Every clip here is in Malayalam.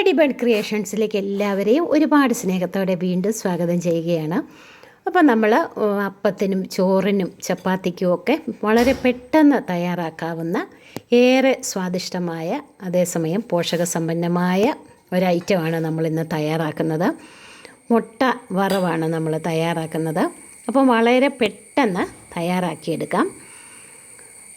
ലേഡി ബഡ് ക്രിയേഷൻസിലേക്ക് എല്ലാവരെയും ഒരുപാട് സ്നേഹത്തോടെ വീണ്ടും സ്വാഗതം ചെയ്യുകയാണ്. അപ്പോൾ നമ്മൾ അപ്പത്തിനും ചോറിനും ചപ്പാത്തിക്കും ഒക്കെ വളരെ പെട്ടെന്ന് തയ്യാറാക്കാവുന്ന ഏറെ സ്വാദിഷ്ടമായ അതേസമയം പോഷകസമ്പന്നമായ ഒരു ഐറ്റമാണ് നമ്മളിന്ന് തയ്യാറാക്കുന്നത്. മുട്ട വറവാണ് നമ്മൾ തയ്യാറാക്കുന്നത്. അപ്പോൾ വളരെ പെട്ടെന്ന് തയ്യാറാക്കിയെടുക്കാം.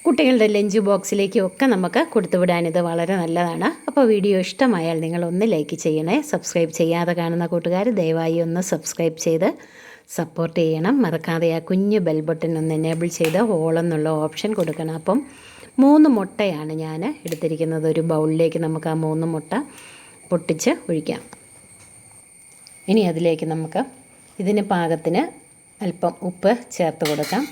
കുട്ടികളുടെ ലഞ്ച് ബോക്സിലേക്കും ഒക്കെ നമുക്ക് കൊടുത്തുവിടാൻ ഇത് വളരെ നല്ലതാണ്. അപ്പോൾ വീഡിയോ ഇഷ്ടമായാൽ നിങ്ങൾ ഒന്ന് ലൈക്ക് ചെയ്യണേ. സബ്സ്ക്രൈബ് ചെയ്യാതെ കാണുന്ന കൂട്ടുകാർ ദയവായി ഒന്ന് സബ്സ്ക്രൈബ് ചെയ്ത് സപ്പോർട്ട് ചെയ്യണം. മറക്കാതെ ആ കുഞ്ഞ് ബെൽ ബട്ടൺ ഒന്ന് എനേബിൾ ചെയ്ത് ഓൾ എന്നുള്ള ഓപ്ഷൻ കൊടുക്കണം. അപ്പം മൂന്ന് മുട്ടയാണ് ഞാൻ എടുത്തിരിക്കുന്നത്. ഒരു ബൗളിലേക്ക് നമുക്ക് ആ മൂന്ന് മുട്ട പൊട്ടിച്ച് ഒഴിക്കാം. ഇനി അതിലേക്ക് നമുക്ക് ഇതിന് പാകത്തിന് അല്പം ഉപ്പ് ചേർത്ത് കൊടുക്കാം.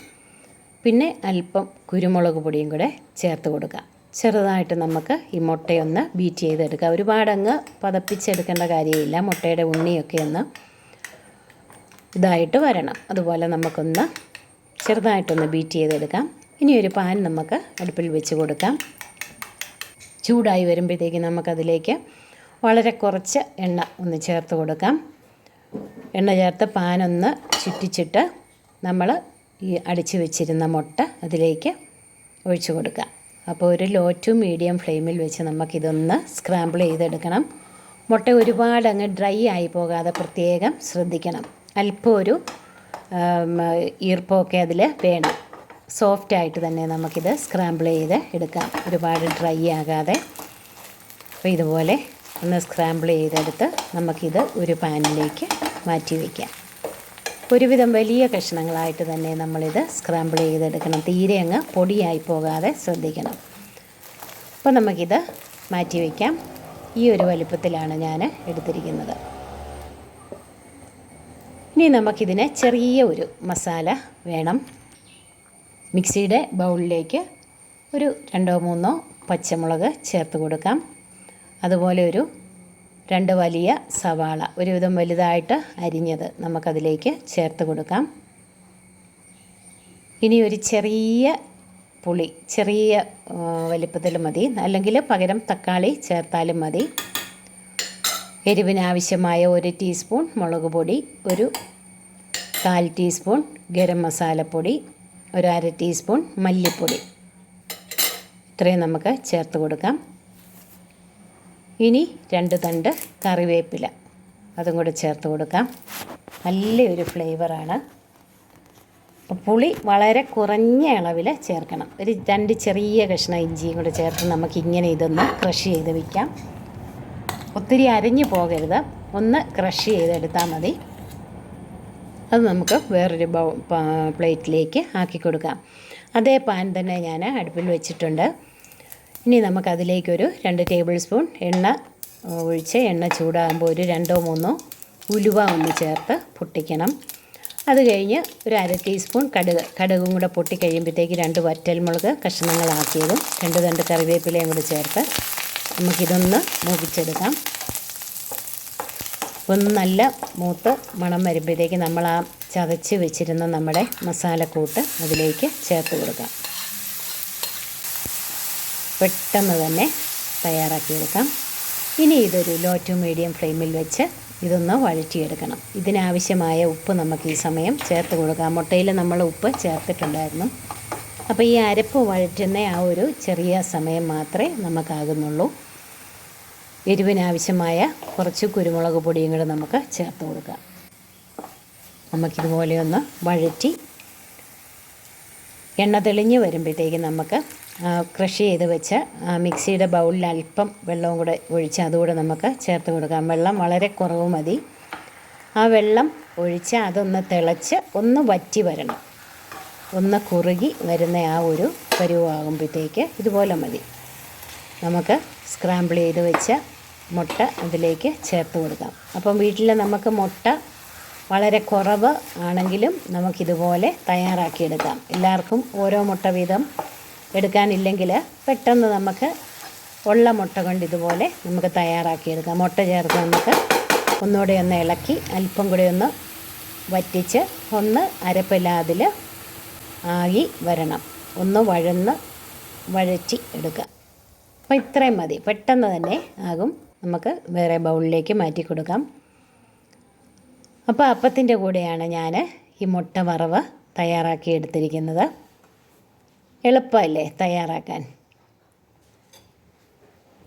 പിന്നെ അല്പം കുരുമുളക് പൊടിയും കൂടെ ചേർത്ത് കൊടുക്കുക. ചെറുതായിട്ട് നമുക്ക് ഈ മുട്ടയൊന്ന് ബീറ്റ് ചെയ്തെടുക്കുക ഒരുപാടങ്ങ് പതപ്പിച്ചെടുക്കേണ്ട കാര്യമില്ല. മുട്ടയുടെ ഉണ്ണിയൊക്കെ ഒന്ന് ഇതായിട്ട് വരണം. അതുപോലെ നമുക്കൊന്ന് ചെറുതായിട്ടൊന്ന് ബീറ്റ് ചെയ്തെടുക്കാം. ഇനി ഒരു പാൻ നമുക്ക് അടുപ്പിൽ വെച്ച് കൊടുക്കാം. ചൂടായി വരുമ്പോഴത്തേക്ക് നമുക്കതിലേക്ക് വളരെ കുറച്ച് എണ്ണ ഒന്ന് ചേർത്ത് കൊടുക്കാം. എണ്ണ ചേർത്ത് പാനൊന്ന് ചുറ്റിച്ചിട്ട് നമ്മൾ ഈ അടിച്ചു വെച്ചിരുന്ന മുട്ട അതിലേക്ക് ഒഴിച്ചു കൊടുക്കുക. അപ്പോൾ ഒരു ലോ ടു മീഡിയം ഫ്ലെയിമിൽ വെച്ച് നമുക്കിതൊന്ന് സ്ക്രാമ്പിൾ ചെയ്തെടുക്കണം. മുട്ട ഒരുപാട് അങ്ങ് ഡ്രൈ ആയി പോകാതെ പ്രത്യേകം ശ്രദ്ധിക്കണം. അല്പം ഒരു ഈർപ്പമൊക്കെ അതിൽ വേണം. സോഫ്റ്റ് ആയിട്ട് തന്നെ നമുക്കിത് സ്ക്രാമ്പിൾ ചെയ്ത് എടുക്കാം. ഒരുപാട് ഡ്രൈ ആകാതെ. അപ്പോൾ ഇതുപോലെ ഒന്ന് സ്ക്രാമ്പിൾ ചെയ്തെടുത്ത് നമുക്കിത് ഒരു പാനിലേക്ക് മാറ്റി വയ്ക്കാം ഒരുവിധം വലിയ കഷ്ണങ്ങളായിട്ട് തന്നെ നമ്മളിത് സ്ക്രാമ്പിൾ ചെയ്തെടുക്കണം. തീരെ അങ്ങ് പൊടിയായി പോകാതെ ശ്രദ്ധിക്കണം. അപ്പോൾ നമുക്കിത് മാറ്റി വയ്ക്കാം ഈ ഒരു വലിപ്പത്തിലാണ് ഞാൻ എടുത്തിരിക്കുന്നത്. ഇനി നമുക്കിതിന് ചെറിയ ഒരു മസാല വേണം. മിക്സിയുടെ ബൗളിലേക്ക് ഒരു രണ്ടോ മൂന്നോ പച്ചമുളക് ചേർത്ത് കൊടുക്കാം. അതുപോലെ ഒരു രണ്ട് വലിയ സവാള ഒരുവിധം വലുതായിട്ട് അരിഞ്ഞത് നമുക്കതിലേക്ക് ചേർത്ത് കൊടുക്കാം. ഇനി ഒരു ചെറിയ പുളി ചെറിയ വലിപ്പത്തിൽ മതി. അല്ലെങ്കിൽ പകരം തക്കാളി ചേർത്താലും മതി. എരിവിനാവശ്യമായ ഒരു ടീസ്പൂൺ മുളക് പൊടി ഒരു കാൽ ടീസ്പൂൺ ഗരം മസാലപ്പൊടി ഒരു അര ടീസ്പൂൺ മല്ലിപ്പൊടി. ഇത്രയും നമുക്ക് ചേർത്ത് കൊടുക്കാം. ഇനി രണ്ട് തണ്ട് കറിവേപ്പില. അതും കൂടെ ചേർത്ത് കൊടുക്കാം. നല്ലൊരു ഫ്ലേവറാണ്. പുളി വളരെ കുറഞ്ഞ അളവിൽ ചേർക്കണം. ഒരു രണ്ട് ചെറിയ കഷ്ണം ഇഞ്ചിയും കൂടെ ചേർത്ത് നമുക്ക് ഇങ്ങനെ ഇതൊന്ന് ക്രഷ് ചെയ്ത് വയ്ക്കാം ഒത്തിരി അരിഞ്ഞു പോകരുത്. ഒന്ന് ക്രഷ് ചെയ്തെടുത്താൽ മതി. അത് നമുക്ക് വേറൊരു പ്ലേറ്റിലേക്ക് ആക്കി കൊടുക്കാം. അതേ പാൻ തന്നെ ഞാൻ അടുപ്പിൽ വെച്ചിട്ടുണ്ട്. ഇനി നമുക്കതിലേക്കൊരു രണ്ട് ടേബിൾ സ്പൂൺ എണ്ണ ഒഴിച്ച് എണ്ണ ചൂടാകുമ്പോൾ ഒരു രണ്ടോ മൂന്നോ ഉലുവ ഒന്ന് ചേർത്ത് പൊട്ടിക്കണം. അത് കഴിഞ്ഞ് ഒരു അര ടീസ്പൂൺ കടുക് കടുകും കൂടെ പൊട്ടിക്കഴിയുമ്പോഴത്തേക്ക് രണ്ട് വറ്റൽമുളക് കഷ്ണങ്ങളാക്കിയതും രണ്ട് രണ്ട് കറിവേപ്പിലയും കൂടെ ചേർത്ത് നമുക്കിതൊന്ന് മൂപ്പിച്ചെടുക്കാം. ഒന്ന് നല്ല മൂത്ത് മണം വരുമ്പോഴത്തേക്ക് നമ്മൾ ആ ചതച്ച് വെച്ചിരുന്ന നമ്മുടെ മസാലക്കൂട്ട് അതിലേക്ക് ചേർത്ത് കൊടുക്കാം. പെട്ടെന്ന് തന്നെ തയ്യാറാക്കിയെടുക്കാം. ഇനി ഇതൊരു ലോ ടു മീഡിയം ഫ്ലെയിമിൽ വെച്ച് ഇതൊന്ന് വഴറ്റിയെടുക്കണം. ഇതിനാവശ്യമായ ഉപ്പ് നമുക്ക് ഈ സമയം ചേർത്ത് കൊടുക്കാം. മുട്ടയിൽ നമ്മൾ ഉപ്പ് ചേർത്തിട്ടുണ്ടായിരുന്നു. അപ്പോൾ ഈ അരപ്പ് വഴറ്റുന്ന ആ ഒരു ചെറിയ സമയം മാത്രമേ നമുക്കാകുന്നുള്ളൂ. എരിവിനാവശ്യമായ കുറച്ച് കുരുമുളക് പൊടിയും കൂടെ നമുക്ക് ചേർത്ത് കൊടുക്കാം. നമുക്കിതുപോലെ ഒന്ന് വഴറ്റി എണ്ണ തെളിഞ്ഞ് വരുമ്പോഴത്തേക്ക് നമുക്ക് ക്രഷ് ചെയ്ത് വെച്ച മിക്സിയുടെ ബൗളിൽ അല്പം വെള്ളവും കൂടെ ഒഴിച്ച് അതുകൂടെ നമുക്ക് ചേർത്ത് കൊടുക്കാം. വെള്ളം വളരെ കുറവ് മതി. ആ വെള്ളം ഒഴിച്ച് അതൊന്ന് തിളച്ച് ഒന്ന് വറ്റി വരണം. ഒന്ന് കുറുകി വരുന്ന ആ ഒരു പരുവാകുമ്പോഴത്തേക്ക് ഇതുപോലെ മതി. നമുക്ക് സ്ക്രാമ്പിൾ ചെയ്ത് വെച്ച മുട്ട അതിലേക്ക് ചേർത്ത് കൊടുക്കാം. അപ്പം വീട്ടിൽ നമുക്ക് മുട്ട വളരെ കുറവ് ആണെങ്കിലും നമുക്കിതുപോലെ തയ്യാറാക്കിയെടുക്കാം. എല്ലാവർക്കും ഓരോ മുട്ട വീതം എടുക്കാനില്ലെങ്കിൽ പെട്ടെന്ന് നമുക്ക് ഉള്ള മുട്ട കൊണ്ട് ഇതുപോലെ നമുക്ക് തയ്യാറാക്കിയെടുക്കാം. മുട്ട ചേർത്ത് നമുക്ക് ഒന്നുകൂടെ ഒന്ന് ഇളക്കി അല്പം കൂടി ഒന്ന് വറ്റിച്ച് ഒന്ന് അരപ്പില്ലാതിൽ ആയി വരണം. ഒന്ന് വഴന്ന് വഴറ്റി എടുക്കുക. അപ്പോൾ ഇത്രയും മതി. പെട്ടെന്ന് തന്നെ ആകും. നമുക്ക് വേറെ ബൗളിലേക്ക് മാറ്റി കൊടുക്കാം. അപ്പോൾ അപ്പത്തിന്റെ കൂടെയാണ് ഞാൻ ഈ മുട്ട വറവ് തയ്യാറാക്കി എടുത്തിരിക്കുന്നത്. എളുപ്പമല്ലേ തയ്യാറാക്കാൻ?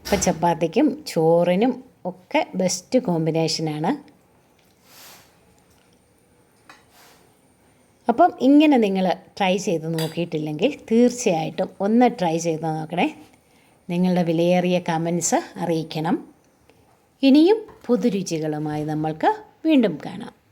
അപ്പം ചപ്പാത്തിക്കും ചോറിനും ഒക്കെ ബെസ്റ്റ് കോമ്പിനേഷനാണ് അപ്പം ഇങ്ങനെ നിങ്ങൾ ട്രൈ ചെയ്ത് നോക്കിയിട്ടില്ലെങ്കിൽ തീർച്ചയായിട്ടും ഒന്ന് ട്രൈ ചെയ്ത് നോക്കണേ. നിങ്ങളുടെ വിലയേറിയ കമൻസ് അറിയിക്കണം. ഇനിയും പുതുരുചികളുമായി നമ്മൾക്ക് വീണ്ടും കാണാം.